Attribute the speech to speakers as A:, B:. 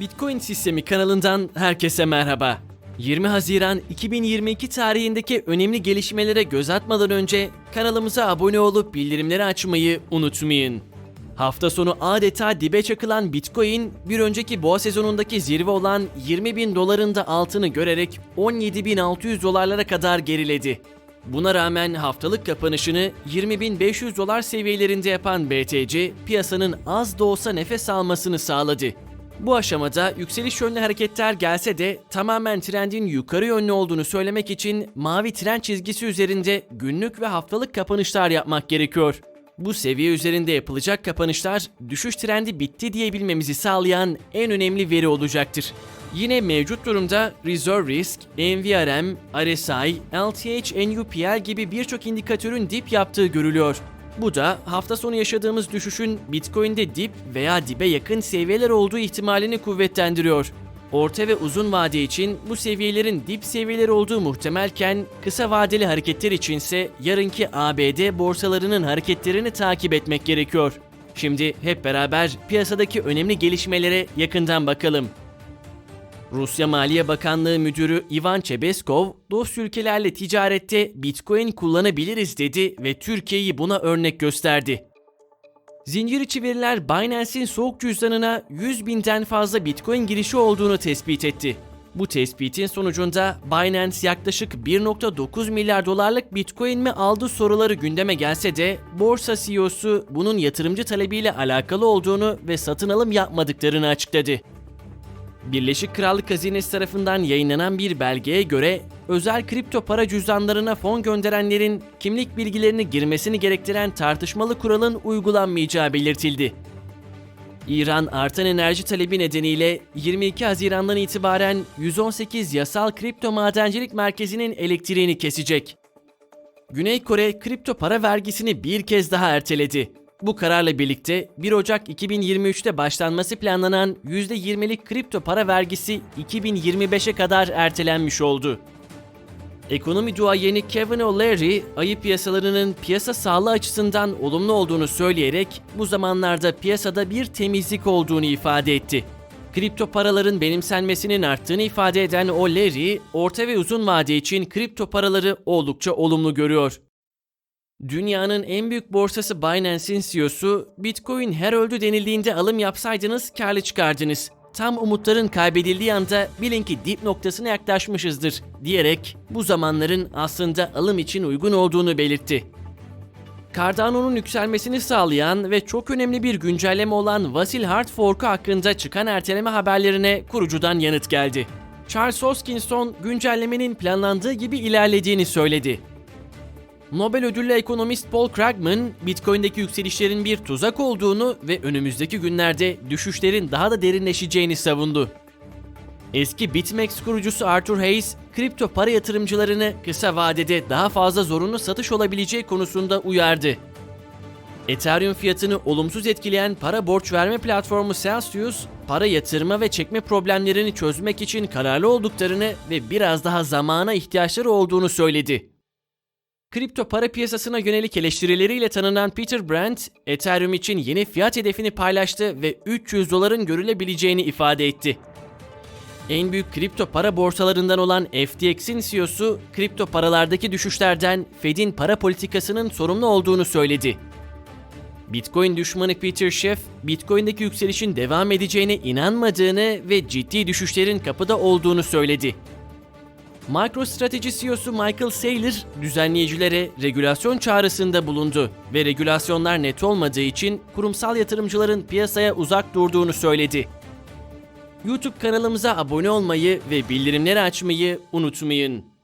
A: Bitcoin Sistemi kanalından herkese merhaba. 20 Haziran 2022 tarihindeki önemli gelişmelere göz atmadan önce kanalımıza abone olup bildirimleri açmayı unutmayın. Hafta sonu adeta dibe çakılan Bitcoin, bir önceki boğa sezonundaki zirve olan 20 bin doların da altını görerek 17.600 dolarlara kadar geriledi. Buna rağmen haftalık kapanışını 20.500 dolar seviyelerinde yapan BTC, piyasanın az da olsa nefes almasını sağladı. Bu aşamada yükseliş yönlü hareketler gelse de tamamen trendin yukarı yönlü olduğunu söylemek için mavi trend çizgisi üzerinde günlük ve haftalık kapanışlar yapmak gerekiyor. Bu seviye üzerinde yapılacak kapanışlar düşüş trendi bitti diyebilmemizi sağlayan en önemli veri olacaktır. Yine mevcut durumda Reserve Risk, NVRM, RSI, LTH, NUPL gibi birçok indikatörün dip yaptığı görülüyor. Bu da hafta sonu yaşadığımız düşüşün Bitcoin'de dip veya dibe yakın seviyeler olduğu ihtimalini kuvvetlendiriyor. Orta ve uzun vade için bu seviyelerin dip seviyeleri olduğu muhtemelken kısa vadeli hareketler içinse yarınki ABD borsalarının hareketlerini takip etmek gerekiyor. Şimdi hep beraber piyasadaki önemli gelişmelere yakından bakalım. Rusya Maliye Bakanlığı Müdürü Ivan Chebeskov, dost ülkelerle ticarette Bitcoin kullanabiliriz dedi ve Türkiye'yi buna örnek gösterdi. Zincir içi veriler Binance'in soğuk cüzdanına 100 binden fazla Bitcoin girişi olduğunu tespit etti. Bu tespitin sonucunda Binance yaklaşık 1.9 milyar dolarlık Bitcoin mi aldı soruları gündeme gelse de borsa CEO'su bunun yatırımcı talebiyle alakalı olduğunu ve satın alım yapmadıklarını açıkladı. Birleşik Krallık Hazinesi tarafından yayınlanan bir belgeye göre özel kripto para cüzdanlarına fon gönderenlerin kimlik bilgilerini girmesini gerektiren tartışmalı kuralın uygulanmayacağı belirtildi. İran artan enerji talebi nedeniyle 22 Haziran'dan itibaren 118 yasal kripto madencilik merkezinin elektriğini kesecek. Güney Kore kripto para vergisini bir kez daha erteledi. Bu kararla birlikte 1 Ocak 2023'te başlanması planlanan %20'lik kripto para vergisi 2025'e kadar ertelenmiş oldu. Ekonomi duayeni Kevin O'Leary, ayı piyasalarının piyasa sağlığı açısından olumlu olduğunu söyleyerek bu zamanlarda piyasada bir temizlik olduğunu ifade etti. Kripto paraların benimsenmesinin arttığını ifade eden O'Leary, orta ve uzun vade için kripto paraları oldukça olumlu görüyor. Dünyanın en büyük borsası Binance'in CEO'su, Bitcoin her öldü denildiğinde alım yapsaydınız karlı çıkardınız. Tam umutların kaybedildiği anda bilin ki dip noktasına yaklaşmışızdır diyerek bu zamanların aslında alım için uygun olduğunu belirtti. Cardano'nun yükselmesini sağlayan ve çok önemli bir güncelleme olan Vasil Hard hakkında çıkan erteleme haberlerine kurucudan yanıt geldi. Charles Hoskinson güncellemenin planlandığı gibi ilerlediğini söyledi. Nobel ödüllü ekonomist Paul Krugman, Bitcoin'deki yükselişlerin bir tuzak olduğunu ve önümüzdeki günlerde düşüşlerin daha da derinleşeceğini savundu. Eski BitMEX kurucusu Arthur Hayes, kripto para yatırımcılarını kısa vadede daha fazla zorunlu satış olabileceği konusunda uyardı. Ethereum fiyatını olumsuz etkileyen para borç verme platformu Celsius, para yatırma ve çekme problemlerini çözmek için kararlı olduklarını ve biraz daha zamana ihtiyaçları olduğunu söyledi. Kripto para piyasasına yönelik eleştirileriyle tanınan Peter Brandt, Ethereum için yeni fiyat hedefini paylaştı ve 300 doların görülebileceğini ifade etti. En büyük kripto para borsalarından olan FTX'in CEO'su, kripto paralardaki düşüşlerden Fed'in para politikasının sorumlu olduğunu söyledi. Bitcoin düşmanı Peter Schiff, Bitcoin'deki yükselişin devam edeceğine inanmadığını ve ciddi düşüşlerin kapıda olduğunu söyledi. MicroStrategy CEO'su Michael Saylor düzenleyicilere regülasyon çağrısında bulundu ve regülasyonlar net olmadığı için kurumsal yatırımcıların piyasaya uzak durduğunu söyledi. YouTube kanalımıza abone olmayı ve bildirimleri açmayı unutmayın.